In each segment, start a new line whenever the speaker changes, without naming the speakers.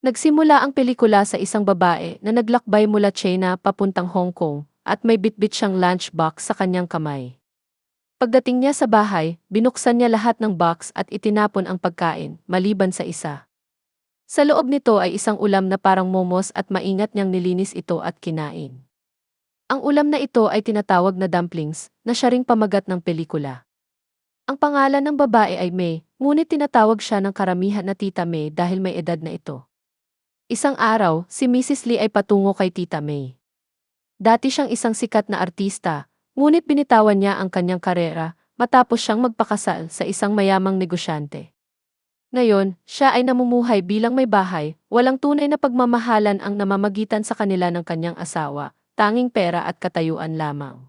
Nagsimula ang pelikula sa isang babae na naglakbay mula China papuntang Hong Kong at may bitbit siyang lunchbox sa kanyang kamay. Pagdating niya sa bahay, binuksan niya lahat ng box at itinapon ang pagkain, maliban sa isa. Sa loob nito ay isang ulam na parang momos at maingat niyang nilinis ito at kinain. Ang ulam na ito ay tinatawag na dumplings, na siya ring pamagat ng pelikula. Ang pangalan ng babae ay May, ngunit tinatawag siya ng karamihan na Tita May dahil may edad na ito. Isang araw, si Mrs. Lee ay patungo kay Tita May. Dati siyang isang sikat na artista, ngunit binitawan niya ang kanyang karera matapos siyang magpakasal sa isang mayamang negosyante. Ngayon, siya ay namumuhay bilang may bahay, walang tunay na pagmamahalan ang namamagitan sa kanila ng kanyang asawa, tanging pera at katayuan lamang.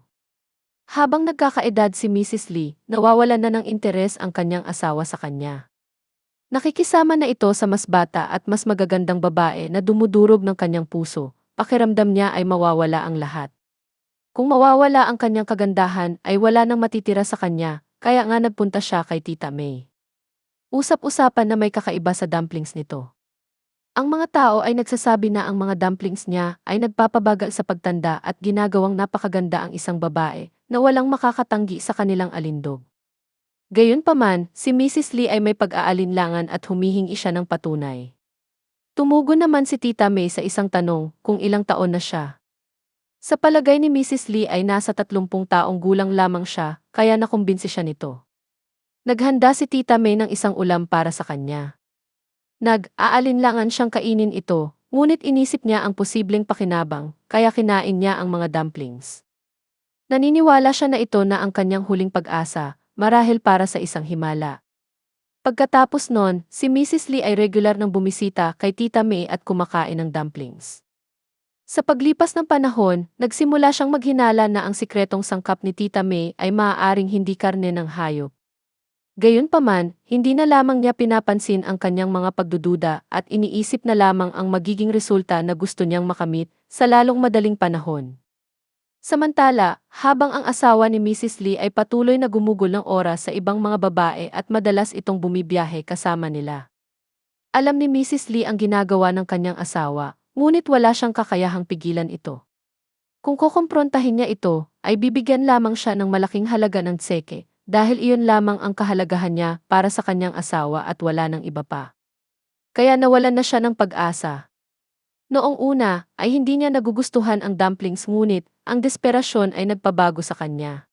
Habang nagkakaedad si Mrs. Lee, nawawalan na ng interes ang kanyang asawa sa kanya. Nakikisama na ito sa mas bata at mas magagandang babae na dumudurog ng kanyang puso, pakiramdam niya ay mawawala ang lahat. Kung mawawala ang kanyang kagandahan ay wala nang matitira sa kanya, kaya nga nagpunta siya kay Tita May. Usap-usapan na may kakaiba sa dumplings nito. Ang mga tao ay nagsasabi na ang mga dumplings niya ay nagpapabagal sa pagtanda at ginagawang napakaganda ang isang babae na walang makakatanggi sa kanilang alindog. Gayunpaman, si Mrs. Lee ay may pag-aalinlangan at humihingi siya ng patunay. Tumugon naman si Tita May sa isang tanong kung ilang taon na siya. Sa palagay ni Mrs. Lee ay nasa 30 taong gulang lamang siya, kaya nakumbinsi siya nito. Naghanda si Tita May ng isang ulam para sa kanya. Nag-aalinlangan siyang kainin ito, ngunit inisip niya ang posibleng pakinabang, kaya kinain niya ang mga dumplings. Naniniwala siya na ito na ang kanyang huling pag-asa, marahil para sa isang himala. Pagkatapos nun, si Mrs. Lee ay regular nang bumisita kay Tita May at kumakain ng dumplings. Sa paglipas ng panahon, nagsimula siyang maghinala na ang sikretong sangkap ni Tita May ay maaaring hindi karne ng hayop. Gayunpaman, hindi na lamang niya pinapansin ang kanyang mga pagdududa at iniisip na lamang ang magiging resulta na gusto niyang makamit sa lalong madaling panahon. Samantala, habang ang asawa ni Mrs. Lee ay patuloy na gumugol ng oras sa ibang mga babae at madalas itong bumibiyahe kasama nila. Alam ni Mrs. Lee ang ginagawa ng kanyang asawa, ngunit wala siyang kakayahang pigilan ito. Kung kukumprontahin niya ito, ay bibigyan lamang siya ng malaking halaga ng tseke, dahil iyon lamang ang kahalagahan niya para sa kanyang asawa at wala ng iba pa. Kaya nawalan na siya ng pag-asa. Noong una, ay hindi niya nagugustuhan ang dumplings ngunit, ang desperasyon ay nagpabago sa kanya.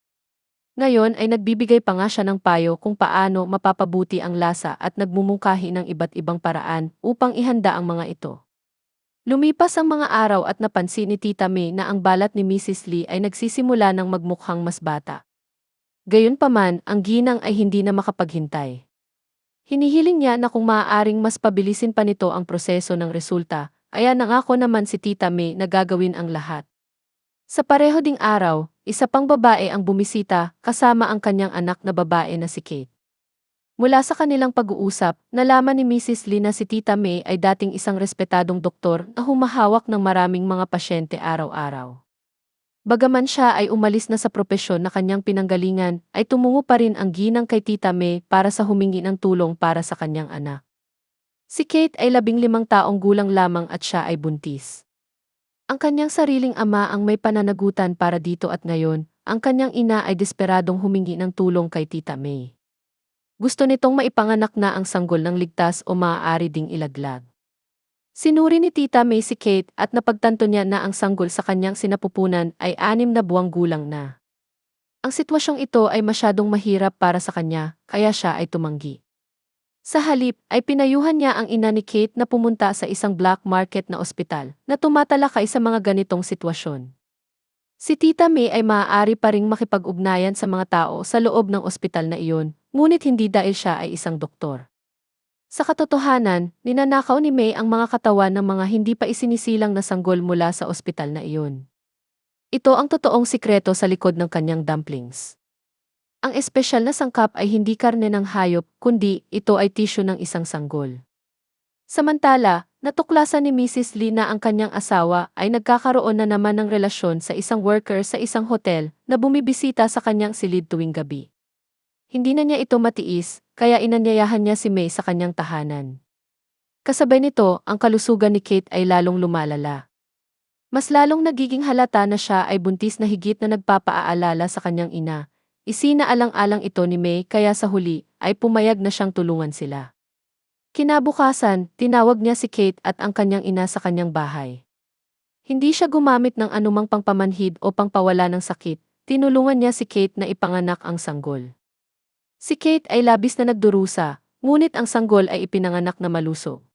Ngayon ay nagbibigay pa nga siya ng payo kung paano mapapabuti ang lasa at nagmumungkahi ng iba't ibang paraan upang ihanda ang mga ito. Lumipas ang mga araw at napansin ni Tita May na ang balat ni Mrs. Lee ay nagsisimula ng magmukhang mas bata. Gayunpaman, ang ginang ay hindi na makapaghintay. Hinihiling niya na kung maaaring mas pabilisin pa nito ang proseso ng resulta, kaya nangako naman si Tita May na gagawin ang lahat. Sa pareho ding araw, isa pang babae ang bumisita kasama ang kanyang anak na babae na si Kate. Mula sa kanilang pag-uusap, nalaman ni Mrs. Lee na si Tita May ay dating isang respetadong doktor na humahawak ng maraming mga pasyente araw-araw. Bagaman siya ay umalis na sa propesyon na kanyang pinanggalingan, ay tumungo pa rin ang ginang kay Tita May para sa humingi ng tulong para sa kanyang anak. Si Kate ay labing limang taong gulang lamang at siya ay buntis. Ang kanyang sariling ama ang may pananagutan para dito at ngayon, ang kanyang ina ay desperadong humingi ng tulong kay Tita May. Gusto nitong maipanganak na ang sanggol ng ligtas o maaari ding ilaglag. Sinuri ni Tita May si Kate at napagtanto niya na ang sanggol sa kanyang sinapupunan ay anim na buwang gulang na. Ang sitwasyong ito ay masyadong mahirap para sa kanya, kaya siya ay tumanggi. Sa halip ay pinayuhan niya ang ina ni Kate na pumunta sa isang black market na ospital na tumatalakay sa mga ganitong sitwasyon. Si Tita May ay maaari pa ring makipag-ugnayan sa mga tao sa loob ng ospital na iyon, ngunit hindi dahil siya ay isang doktor. Sa katotohanan, ninanakaw ni May ang mga katawan ng mga hindi pa isinisilang na sanggol mula sa ospital na iyon. Ito ang totoong sikreto sa likod ng kanyang dumplings. Ang espesyal na sangkap ay hindi karne ng hayop, kundi ito ay tissue ng isang sanggol. Samantala, natuklasan ni Mrs. Lee na ang kanyang asawa ay nagkakaroon na naman ng relasyon sa isang worker sa isang hotel na bumibisita sa kanyang silid tuwing gabi. Hindi na niya ito matiis, kaya inanyayahan niya si May sa kanyang tahanan. Kasabay nito, ang kalusugan ni Kate ay lalong lumalala. Mas lalong nagiging halata na siya ay buntis na higit na nagpapaaalala sa kanyang ina. Isinaalang-alang ito ni May kaya sa huli ay pumayag na siyang tulungan sila. Kinabukasan, tinawag niya si Kate at ang kanyang ina sa kanyang bahay. Hindi siya gumamit ng anumang pangpamanhid o pangpawala ng sakit, tinulungan niya si Kate na ipanganak ang sanggol. Si Kate ay labis na nagdurusa, ngunit ang sanggol ay ipinanganak na malusog.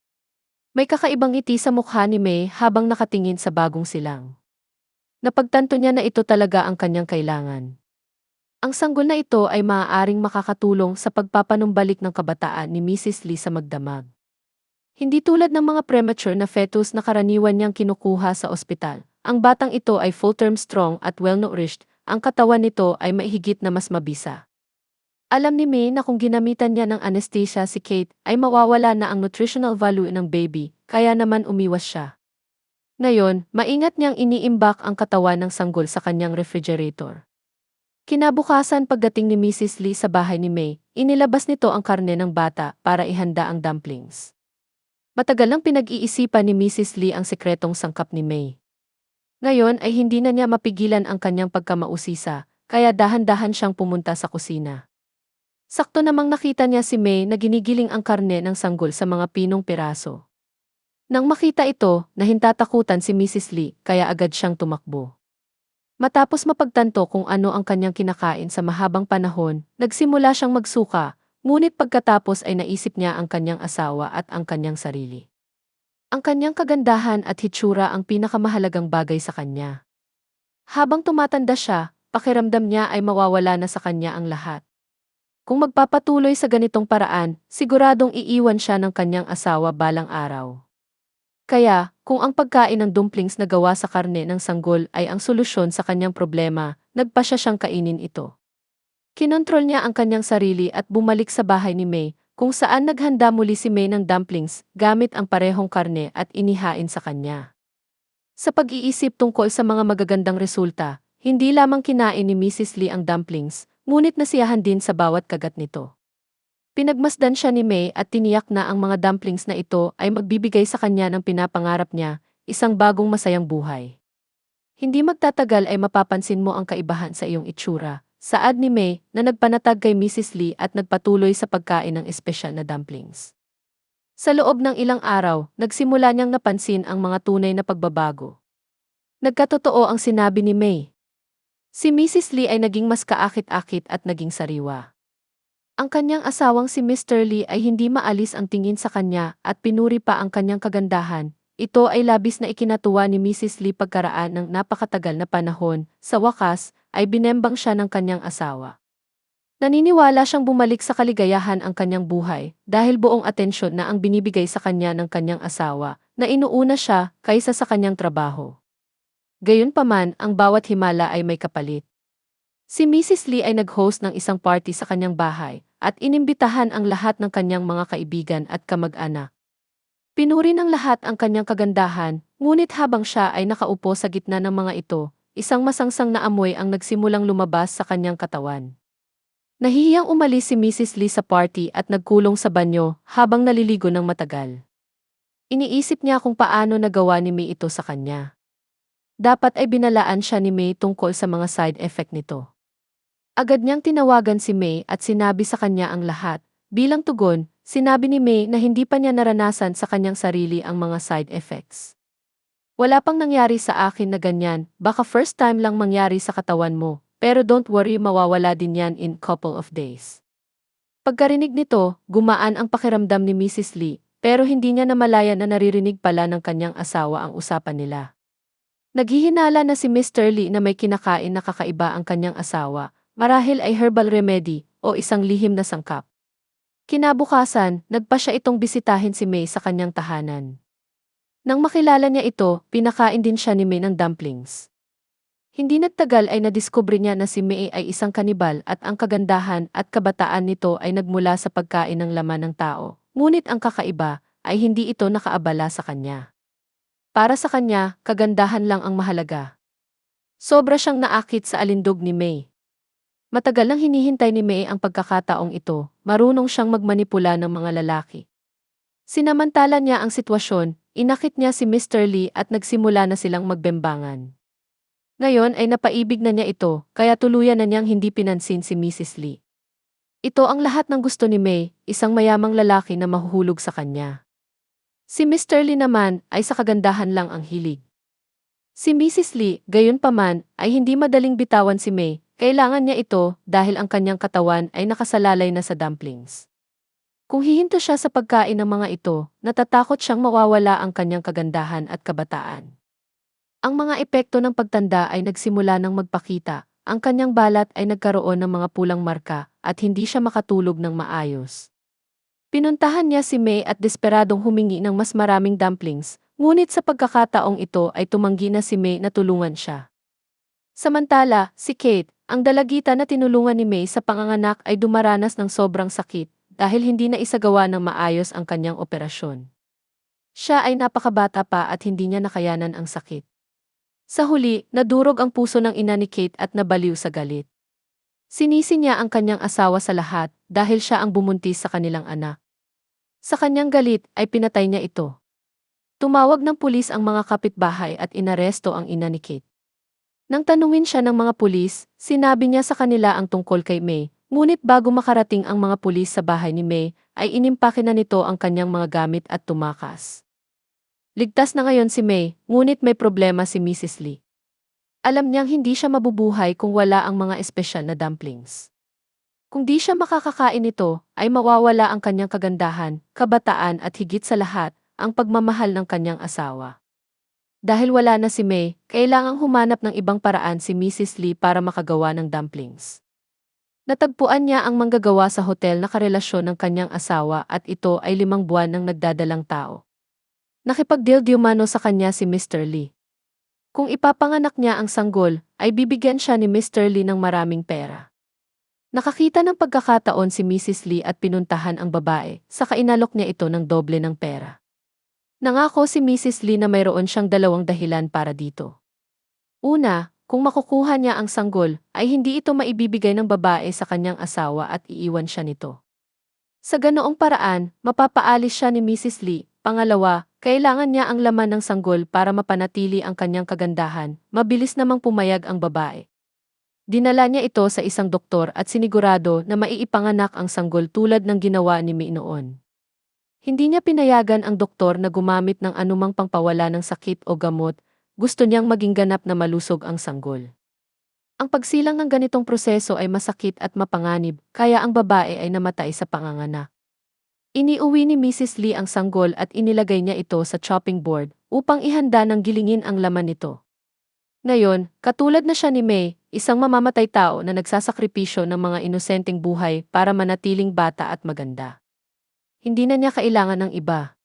May kakaibang ngiti sa mukha ni May habang nakatingin sa bagong silang. Napagtanto niya na ito talaga ang kanyang kailangan. Ang sanggol na ito ay maaaring makakatulong sa pagpapanumbalik ng kabataan ni Mrs. Lee sa magdamag. Hindi tulad ng mga premature na fetus na karaniwan niyang kinukuha sa ospital. Ang batang ito ay full-term strong at well-nourished, ang katawan nito ay maihigit na mas mabisa. Alam ni May na kung ginamitan niya ng anesthesia si Kate ay mawawala na ang nutritional value ng baby, kaya naman umiwas siya. Ngayon, maingat niyang iniimbak ang katawan ng sanggol sa kanyang refrigerator. Kinabukasan pagdating ni Mrs. Lee sa bahay ni May, inilabas nito ang karne ng bata para ihanda ang dumplings. Matagal lang pinag-iisipan ni Mrs. Lee ang sekretong sangkap ni May. Ngayon ay hindi na niya mapigilan ang kanyang pagkamausisa, kaya dahan-dahan siyang pumunta sa kusina. Sakto namang nakita niya si May na ginigiling ang karne ng sanggol sa mga pinong piraso. Nang makita ito, nahintatakutan si Mrs. Lee kaya agad siyang tumakbo. Matapos mapagtanto kung ano ang kanyang kinakain sa mahabang panahon, nagsimula siyang magsuka, Ngunit pagkatapos ay naisip niya ang kanyang asawa at ang kanyang sarili. Ang kanyang kagandahan at hitsura ang pinakamahalagang bagay sa kanya. Habang tumatanda siya, pakiramdam niya ay mawawala na sa kanya ang lahat. Kung magpapatuloy sa ganitong paraan, siguradong iiwan siya ng kanyang asawa balang araw. Kaya, kung ang pagkain ng dumplings na gawa sa karne ng sanggol ay ang solusyon sa kanyang problema, nagpasya siyang kainin ito. Kinontrol niya ang kanyang sarili at bumalik sa bahay ni May, kung saan naghanda muli si May ng dumplings gamit ang parehong karne at inihain sa kanya. Sa pag-iisip tungkol sa mga magagandang resulta, hindi lamang kinain ni Mrs. Lee ang dumplings, ngunit nasiyahan din sa bawat kagat nito. Pinagmasdan siya ni May at tiniyak na ang mga dumplings na ito ay magbibigay sa kanya ng pinapangarap niya, isang bagong masayang buhay. Hindi magtatagal ay mapapansin mo ang kaibahan sa iyong itsura, Saad ni May na nagpanatag kay Mrs. Lee at nagpatuloy sa pagkain ng espesyal na dumplings. Sa loob ng ilang araw, nagsimula niyang napansin ang mga tunay na pagbabago. Nagkatotoo ang sinabi ni May. Si Mrs. Lee ay naging mas kaakit-akit at naging sariwa. Ang kanyang asawang si Mr. Lee ay hindi maalis ang tingin sa kanya at pinuri pa ang kanyang kagandahan, ito ay labis na ikinatuwa ni Mrs. Lee pagkaraan ng napakatagal na panahon, sa wakas, ay binembang siya ng kanyang asawa. Naniniwala siyang bumalik sa kaligayahan ang kanyang buhay dahil buong atensyon na ang binibigay sa kanya ng kanyang asawa na inuuna siya kaysa sa kanyang trabaho. Gayunpaman, ang bawat himala ay may kapalit. Si Mrs. Lee ay nag-host ng isang party sa kanyang bahay at inimbitahan ang lahat ng kanyang mga kaibigan at kamag-anak. Pinuri ng lahat ang kanyang kagandahan, ngunit habang siya ay nakaupo sa gitna ng mga ito, Isang masangsang na amoy ang nagsimulang lumabas sa kanyang katawan. Nahihiyang umalis si Mrs. Lee sa party at nagkulong sa banyo habang naliligo ng matagal. Iniisip niya kung paano nagawa ni May ito sa kanya. Dapat ay binalaan siya ni May tungkol sa mga side effect nito. Agad niyang tinawagan si May at sinabi sa kanya ang lahat. Bilang tugon, sinabi ni May na hindi pa niya naranasan sa kanyang sarili ang mga side effects. Wala pang nangyari sa akin na ganyan, baka first time lang mangyari sa katawan mo, pero don't worry mawawala din yan in couple of days. Pagkarinig nito, gumaan ang pakiramdam ni Mrs. Lee, pero hindi niya namalaya na naririnig pala ng kanyang asawa ang usapan nila. Naghihinala na si Mr. Lee na may kinakain na kakaiba ang kanyang asawa, marahil ay herbal remedy o isang lihim na sangkap. Kinabukasan, nagpa siya itong bisitahin si May sa kanyang tahanan. Nang makilala niya ito, pinakain din siya ni May ng dumplings. Hindi nagtagal ay nadiskubre niya na si May ay isang kanibal at ang kagandahan at kabataan nito ay nagmula sa pagkain ng laman ng tao. Ngunit ang kakaiba ay hindi ito nakaabala sa kanya. Para sa kanya, kagandahan lang ang mahalaga. Sobra siyang naakit sa alindog ni May. Matagal nang hinihintay ni May ang pagkakataong ito, marunong siyang magmanipula ng mga lalaki. Sinamantala niya ang sitwasyon, inakit niya si Mr. Lee at nagsimula na silang magbembangan. Ngayon ay napaibig na niya ito, kaya tuluyan na niyang hindi pinansin si Mrs. Lee. Ito ang lahat ng gusto ni May, isang mayamang lalaki na mahuhulog sa kanya. Si Mr. Lee naman ay sa kagandahan lang ang hilig. Si Mrs. Lee, gayon paman, ay hindi madaling bitawan si May, kailangan niya ito dahil ang kanyang katawan ay nakasalalay na sa dumplings. Kung hihinto siya sa pagkain ng mga ito, natatakot siyang mawawala ang kanyang kagandahan at kabataan. Ang mga epekto ng pagtanda ay nagsimula ng magpakita, ang kanyang balat ay nagkaroon ng mga pulang marka at hindi siya makatulog ng maayos. Pinuntahan niya si May at desperadong humingi ng mas maraming dumplings, ngunit sa pagkakataong ito ay tumanggi na si May na tulungan siya. Samantala, si Kate, ang dalagita na tinulungan ni May sa panganganak ay dumaranas ng sobrang sakit dahil hindi na isagawa ng maayos ang kanyang operasyon. Siya ay napakabata pa at hindi niya nakayanan ang sakit. Sa huli, nadurog ang puso ng ina ni Kate at nabaliw sa galit. Sinisi niya ang kanyang asawa sa lahat dahil siya ang bumuntis sa kanilang anak. Sa kanyang galit ay pinatay niya ito. Tumawag ng pulis ang mga kapitbahay at inaresto ang ina ni Kate. Nang tanungin siya ng mga pulis, sinabi niya sa kanila ang tungkol kay May, ngunit bago makarating ang mga pulis sa bahay ni May, ay inimpake na nito ang kanyang mga gamit at tumakas. Ligtas na ngayon si May, ngunit may problema si Mrs. Lee. Alam niyang hindi siya mabubuhay kung wala ang mga espesyal na dumplings. Kung di siya makakakain nito, ay mawawala ang kanyang kagandahan, kabataan at higit sa lahat, ang pagmamahal ng kanyang asawa. Dahil wala na si May, kailangang humanap ng ibang paraan si Mrs. Lee para makagawa ng dumplings. Natagpuan niya ang manggagawa sa hotel na karelasyon ng kanyang asawa at ito ay limang buwan ng nagdadalang tao. Nakipagdeal-diumano sa kanya si Mr. Lee. Kung ipapanganak niya ang sanggol, ay bibigyan siya ni Mr. Lee ng maraming pera. Nakakita ng pagkakataon si Mrs. Lee at pinuntahan ang babae, sa kainalok niya ito ng doble ng pera. Nangako si Mrs. Lee na mayroon siyang dalawang dahilan para dito. Una, kung makukuha niya ang sanggol, ay hindi ito maibibigay ng babae sa kanyang asawa at iiwan siya nito. Sa ganoong paraan, mapapaalis siya ni Mrs. Lee. Pangalawa, kailangan niya ang laman ng sanggol para mapanatili ang kanyang kagandahan, mabilis namang pumayag ang babae. Dinala niya ito sa isang doktor at sinigurado na maiipanganak ang sanggol tulad ng ginawa ni May noon. Hindi niya pinayagan ang doktor na gumamit ng anumang pangpawala ng sakit o gamot, gusto niyang maging ganap na malusog ang sanggol. Ang pagsilang ng ganitong proseso ay masakit at mapanganib, kaya ang babae ay namatay sa panganganak. Iniuwi ni Mrs. Lee ang sanggol at inilagay niya ito sa chopping board upang ihanda ng gilingin ang laman nito. Ngayon, katulad na siya ni May, isang mamamatay tao na nagsasakripisyo ng mga inosenteng buhay para manatiling bata at maganda. Hindi na niya kailangan ng iba.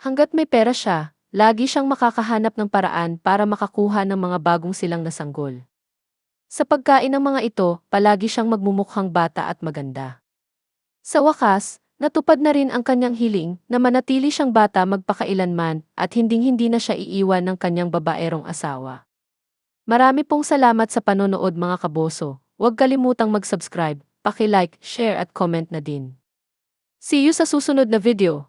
Hanggat may pera siya, lagi siyang makakahanap ng paraan para makakuha ng mga bagong silang na sanggol. Sa pagkain ng mga ito, palagi siyang magmumukhang bata at maganda. Sa wakas, Natupad na rin ang kanyang hiling na manatili siyang bata magpakailanman at hinding-hindi na siya iiwan ng kanyang babaerong asawa. Marami pong salamat sa panonood mga kaboso. Huwag kalimutang mag-subscribe, paki-like, share at comment na din. See you sa susunod na video.